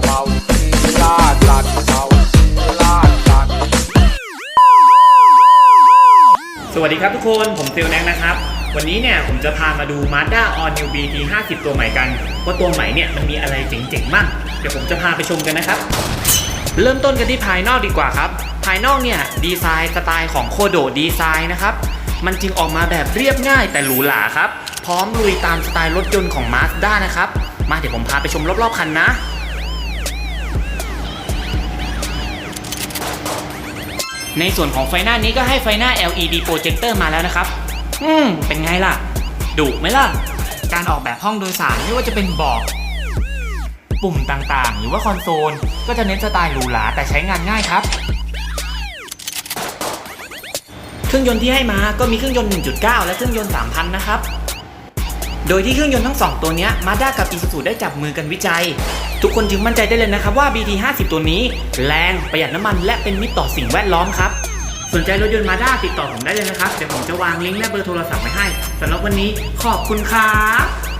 เมาคีลาดลัดเมาคีลาดลัดสวัสดีครับทุกคนผมติวแนงนะครับ วันนี้เนี่ยผมจะพามาดู Mazda All New BT 50 ตัวใหม่กันว่าตัวใหม่เนี่ยมันมีอะไรเจ๋งๆมั่งเดี๋ยวผมจะพาไปชมกันนะครับ เริ่มต้นกันที่ภายนอกดีกว่าครับ ภายนอกเนี่ยดีไซน์สไตล์ของโคโดดีไซน์นะครับมันจึงออกมาแบบเรียบง่ายแต่หรูหราครับ พร้อมลุยตามสไตล์รถยนต์ของ Mazda นะครับ มาเดี๋ยวผมพาไปชมรอบๆคันนะ ในส่วนของไฟหน้านี้ก็ให้ไฟหน้า LED projector มาแล้วนะครับ อืม เป็นไงล่ะ ดุไหมล่ะ การออกแบบห้องโดยสารไม่ว่าจะเป็นเบาะปุ่มต่างๆ หรือว่าคอนโซล ก็จะเน้นสไตล์หรูหราแต่ใช้งานง่ายครับ เครื่องยนต์ที่ให้มาก็มีเครื่องยนต์ 1.9 และเครื่องยนต์ 3,000 นะครับ โดยที่เครื่องยนต์ทั้ง 2 ตัวนี้มาด้ากับ Isuzu ได้จับมือกันวิจัย ทุกคนจึงมั่นใจได้เลยนะครับว่า BT 50 ตัวนี้ แรงประหยัดน้ำมันและเป็นมิตรต่อสิ่งแวดล้อมครับสนใจรถยนต์มาด้าติดต่อผมได้เลยนะครับ เดี๋ยวผมจะวางลิงก์และเบอร์โทรศัพท์ไว้ให้สำหรับวันนี้ขอบคุณครับ